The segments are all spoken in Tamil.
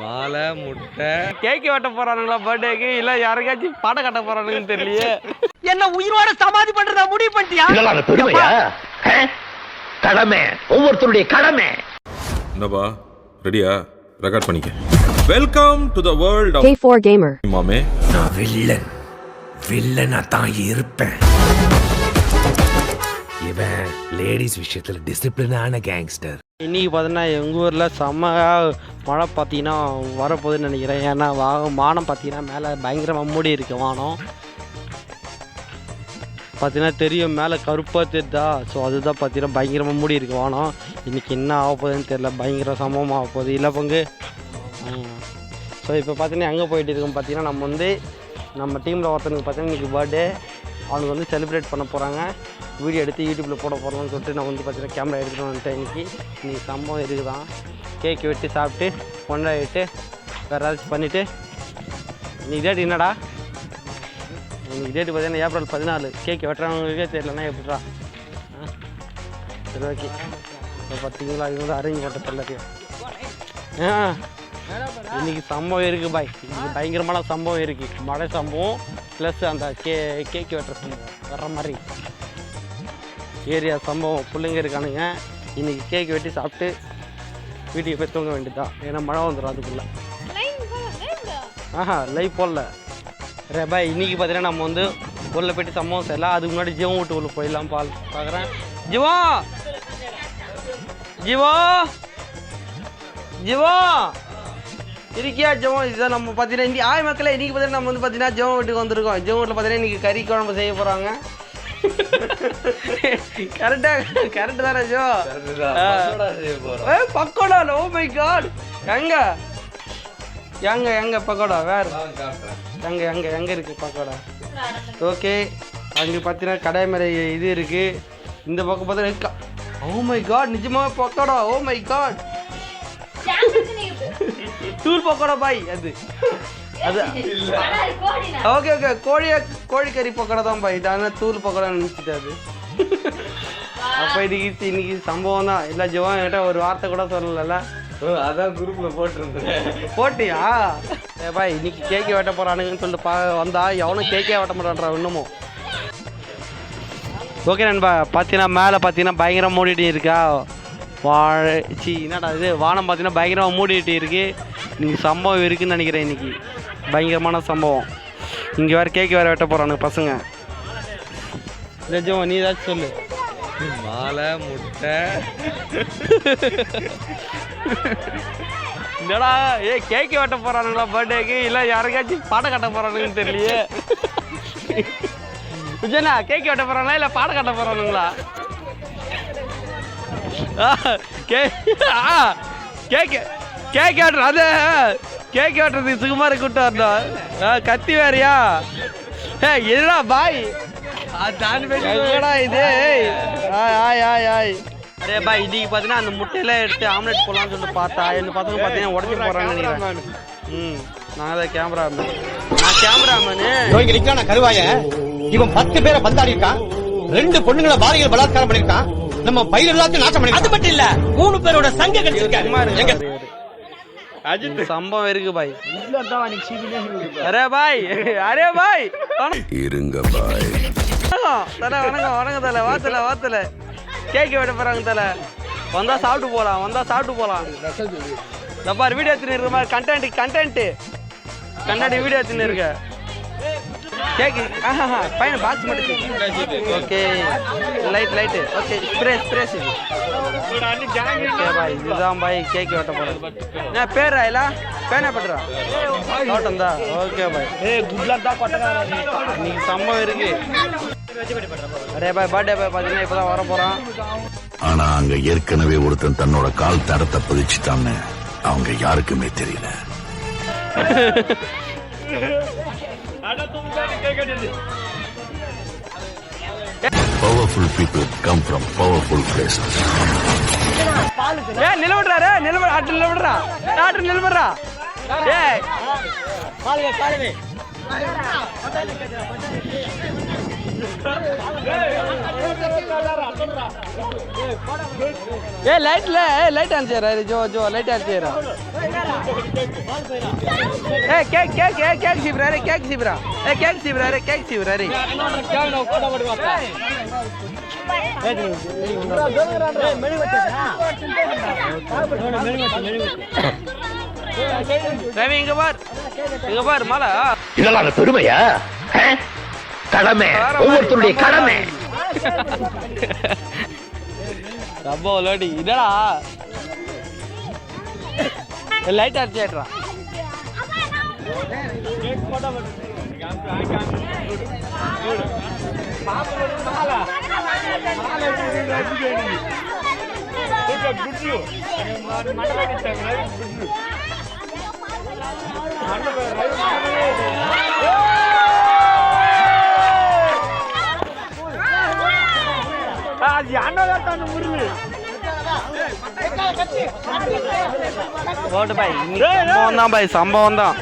மாலை முட்டை. கேக்கு வெட்ட போறானுங்களா பர்த்டேக்கு? இல்ல யாருக்காச்சும் படம் கட்ட போறானுங்கன்னு தெரியலையே. என்ன உயிரோட சமாதி பண்றதா முடிவு பண்ணிட்டியா? இதெல்லாம் அந்த பெருமையா? கடமை. ஒவ்வொருத்தருடைய கடமை. என்னப்பா? ரெடியா? ரெக்கார்ட் பண்ணிக்க. Welcome to the world of K4 Gamer. மாமே. நான் வில்லன். வில்லனா தான் இருப்பேன். இவன் லேடிஸ் விஷயத்துல டிசிப்ளினான கேங்ஸ்டர் இன்றைக்கி பார்த்தீங்கன்னா எங்கள் ஊரில் செம்மையாக மழை பார்த்தீங்கன்னா வரப்போகுதுன்னு நினைக்கிறேன். ஏன்னா வா வானம் பார்த்தீங்கன்னா மேலே பயங்கரமாக மூடி இருக்கு வானம். பார்த்தீங்கன்னா தெரியும் மேலே கருப்பாக தெரியுதா? ஸோ அதுதான் பார்த்தீங்கன்னா பயங்கரமாக மூடி இருக்கு வானம். இன்னைக்கு என்ன ஆக போகுதுன்னு தெரியல. பயங்கர சமமாக ஆக போகுது. இல்லை பங்கு? ஸோ இப்போ பார்த்தீங்கன்னா எங்கே போயிட்டு இருக்கோம் பார்த்தீங்கன்னா நம்ம வந்து நம்ம டீமில் ஒருத்தனுக்கு பார்த்தீங்கன்னா இன்றைக்கி பர்த்டே அவனுக்கு வந்து செலிப்ரேட் பண்ண போகிறாங்க வீடியோ எடுத்து யூடியூப்பில் போட போகிறோம்னு சொல்லிட்டு நான் வந்து பார்த்தீங்கன்னா கேமரா எடுத்துகிட்டு வந்துட்டேன் இன்றைக்கி இன்றைக்கி சம்பவம் இருக்குதான் கேக் வெட்டி சாப்பிட்டு கொண்டாடிட்டு வேறு ஏதாச்சும் பண்ணிவிட்டு இன்றைக்கி டேட் என்னடா? இன்றைக்கி டேட்டு பார்த்தீங்கன்னா ஏப்ரல் பதினாலு. கேக் வெட்டுறவங்களுக்கே தெரியலன்னா எப்படிடா? ஆ? சரி ஓகே இப்போ பார்த்தீங்களா இவங்க அரேஞ்ச் பண்ண தெரியல ஆ. இன்றைக்கி சம்பவம் இருக்குது பாய். இன்றைக்கி பயங்கரமான சம்பவம் இருக்குது மழை சம்பவம் ப்ளஸ் அந்த கே கேக் வெட்டுற சம்பவம். வர்ற மாதிரி. ஏரியா சம்பவம் பிள்ளைங்க இருக்கானுங்க. இன்னைக்கு கேக் வெட்டி சாப்பிட்டு வீட்டுக்கு போய் தூங்க வேண்டியதுதான். ஏன்னா மழை வந்துடும் அதுக்குள்ளே. ஆஹா லைவ் போடல. ரே பாய் இன்னைக்கு பார்த்தீங்கன்னா நம்ம வந்து உள்ள போயிட்டு சம்பவம் செய்யலாம் அதுக்கு முன்னாடி ஜீவன் வீட்டுக்குள்ளே உள்ள போயிடலாம் பால் பார்க்குறேன். ஜீவா! ஜீவா! ஜீவா! இருக்கியா ஜெவம் இதுதான் நம்ம பார்த்தீங்கன்னா இன்னி ஆய் மக்களே இன்னைக்கு பார்த்தீங்கன்னா நம்ம வந்து பார்த்தீங்கன்னா ஜெவம் வீட்டுக்கு வந்திருக்கோம். ஜெவம் வீட்டில் பார்த்தீங்கன்னா இன்னைக்கு கறி குழம்பு செய்ய போகிறாங்க கரெக்டாக கரெக்டு தானே ஜோ ஏ பக்கோடா ஓ மை காட் எங்க? எங்க எங்க பக்கோடா? வேற. எங்க எங்க எங்க இருக்கு பக்கோடா? ஓகே. அங்கே பார்த்தீங்கன்னா கடை மேலே இது இருக்கு. இந்த பக்கம் பார்த்தீங்கன்னா ஓ மை காட் நிஜமாவே பக்கோடா? ஓ மை காட் தூள் பக்கோடா பாய் அது. அது ஓகே ஓகே. கோழி கோழிக்கறி பக்கோடா தான் பாய் ஆனால் தூள் பக்கோடா நினச்சிட்டு அது. அப்போ இன்னைக்கு இன்னைக்கு சம்பவம் தான் இல்லை ஜிவா என்கிட்ட ஒரு வார்த்தை கூட சொல்லல அதான் குரூப்ல போட்டிருந்தேன். போட்டியா? ஏ பாய் இன்னைக்கு கேக்கே வெட்ட போறானுங்கன்னு சொல்லிட்டு பா வந்தா எவனும் கேக்கே வெட்ட மாட்டான்றா இன்னமும். ஓகே நண்பா பார்த்தீங்கன்னா மேலே பார்த்தீங்கன்னா பயங்கரம் மூடிட்டு இருக்கா? வாழை சி என்னடா இது? வானம் பார்த்தீங்கன்னா பயங்கரமாக மூடிட்டு இருக்கு. இன்னைக்கு சம்பவம் இருக்குன்னு நினைக்கிறேன் இன்னைக்கு. பயங்கரமான சம்பவம். இங்கே வேறு கேக்கு வேறு வெட்ட போகிறானுங்க பசங்க. நிஜம் நீ ஏதாச்சும் சொல்லு. மாலை முட்டை. என்னடா ஏ கேக்கு வெட்ட போறானுங்களா பர்த்டேக்கு இல்லை யாருக்காச்சும் பாடம் கட்ட போறானுங்கன்னு தெரியலையே. விஜயனா கேக் வெட்ட போறாங்களா இல்லை பாடம் கட்ட போறானுங்களா? ஆ, கே ஆ, கேக் கேக் வெட்டுற அது. கேக் வெட்டுறதுக்கு சுகுமார கூட்டம் வரணும் ஆ, கத்தி வேறியா? ஏ என்னடா பாய்? எங்கடா இது? ஏய், ஆய் ஆய் ஆய் ஆய். அரே பாய் இன்னைக்கு பார்த்தீங்கன்னா அந்த முட்டையெல்லாம் எடுத்து ஆம்லெட் போடலாம்னு சொல்லிட்டு பார்த்தா இந்த பசங்க பார்த்தீங்கன்னா போகிறான்னு நினைக்கிறேன். ம் நான் தான் கேமராமேன் நான் கேமராமேனு இங்க நிக்கான கருவாய இவன் பத்து பேரை பந்தாடி இருக்கான். ரெண்டு பொண்ணுங்களை பாலியல் பலாத்காரம் பண்ணிருக்கான் நம்ம பயிர் எல்லாத்தையும் நாசம் பண்ணி அது மட்டும் இல்ல மூணு பேரோட சங்க இருங்க அஜித். சம்பவம் இருக்கு பாய். அரே பாய். அரே பாய். இருங்க பாய். தலை வணக்கம் வணக்கம் தலை. வா தலை வா தலை. கேக்கு வெட்ட போறாங்க தலை. வந்தா சாப்பிட்டு போலாம் வந்தா சாப்பிட்டு போலாம். இந்த பாரு வீடியோ எடுத்துன்னு இருக்க மாதிரி கண்டென்ட் கண்டென்ட் கண்டென்ட் வீடியோ எடுத்துன்னு இருக்க. கேக்கு ஆஹா பையனை பாக்ஸ் மட்டும் okay light light okay spray spray okay பாய் இதுதான் பாய் கேக் வெட்ட போறேன். என்ன பேர் ராயிலா பேனா பட்டுறா தோட்டம் தான். ஓகே பாய் இன்னைக்கு சம்பவம் இருக்கு. அரே பாய் பர்த்டே பாய் பார்த்தீங்கன்னா இப்போ தான் வர போகிறான் ஆனா அங்க ஏற்கனவே ஒருத்தன் தன்னோட கால் தடத்தை பதிச்சுட்டான்னு அவங்க யாருக்குமே தெரியல. Powerful people come from powerful places ஏ நிலவிடுறா நிலவிட ஆட்டு நிலவிடுறா. ஆட்டு நிலவிடுறா. ஏய் ஏ லைட்ல ஏ லைட் அனுப்பிச்சாரு ஜோ ஜோ லைட் அனுப்பிச்சாரு ஏ கேக் கேக் ஏ கேக் சீப்ராரு கேக் சீப்ரா ஏ கேக் சீப்ராரு கேக் சீப்ராரு ரவி இங்க பார். இங்க பார் மலை. இதெல்லாம் அந்த பெருமையா? ஆ? கடமை. ஒவ்வொருத்தருடைய கடமை. ரொம்ப விளையாடி இதடா லைட் அடிச்சேட்ரா ஓட்டு பாய் சம்பவம் தான் பாய் சம்பவம் தான்.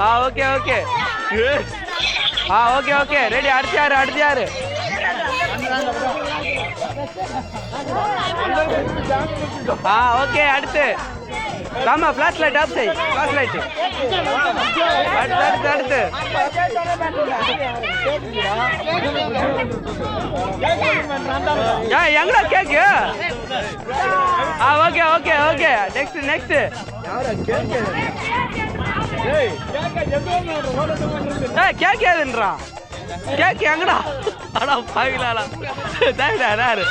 ஆ ஓகே ஓகே. ஆ ஓகே ஓகே. ரெடி அடுத்து யாரு அடுத்து யாரு? ஆ ஓகே அடுத்து. ராமா ஃபிளாஷ் லைட் ஆஃப் செய். ஃபிளாஷ் லைட் அடுத்து அடுத்து அடுத்து. ஏய் எங்கடா கேக்கு ஆ okay okay okay. Next next ஏய் கேக் ஏதுன்றான் கேக் எங்கடா? அடா பாவிலாடா தேங்க்டா யாரு?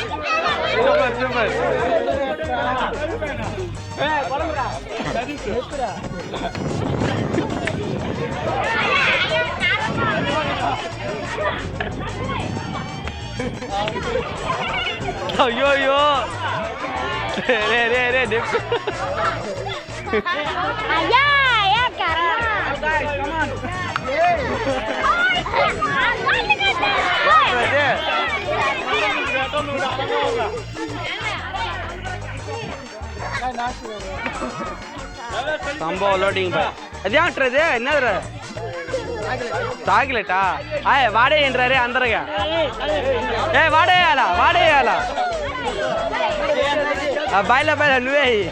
Super super. ஐயோ ஐயோ. ரே ரே ரே டிப் Allá, come on. சம்பவம் லோடிங் பாய் அதான்றது என்னது சாக்லேட்டா ஆய வாடகைன்றாரு அந்தரங்க ஏ வாடகையாலா Ah, baila para Luis.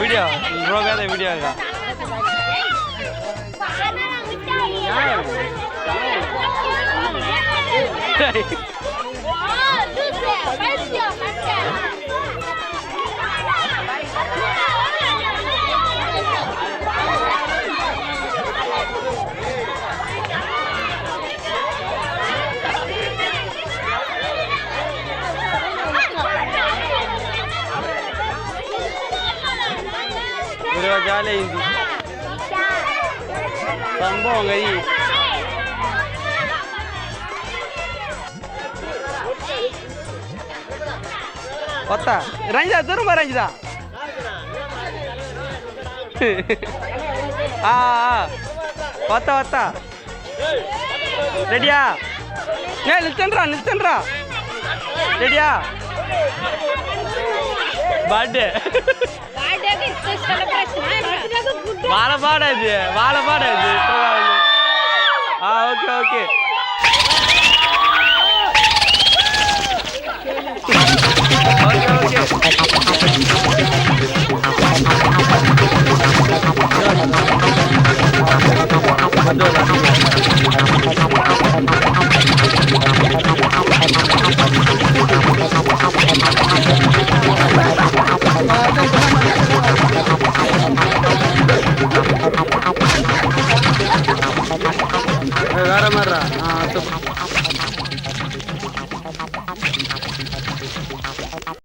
Video, roga de video acá. అయింది సంభవం అయ్యి కొత్త రంజిదా దూరం పో రంజిదా ఆ, ఆ. వస్తా వస్తా రెడీయా నే నిల్చండి రా నిల్చండి రా రెడీయా బర్త్డే வாழப்பாடா இது வாழப்பாடா இது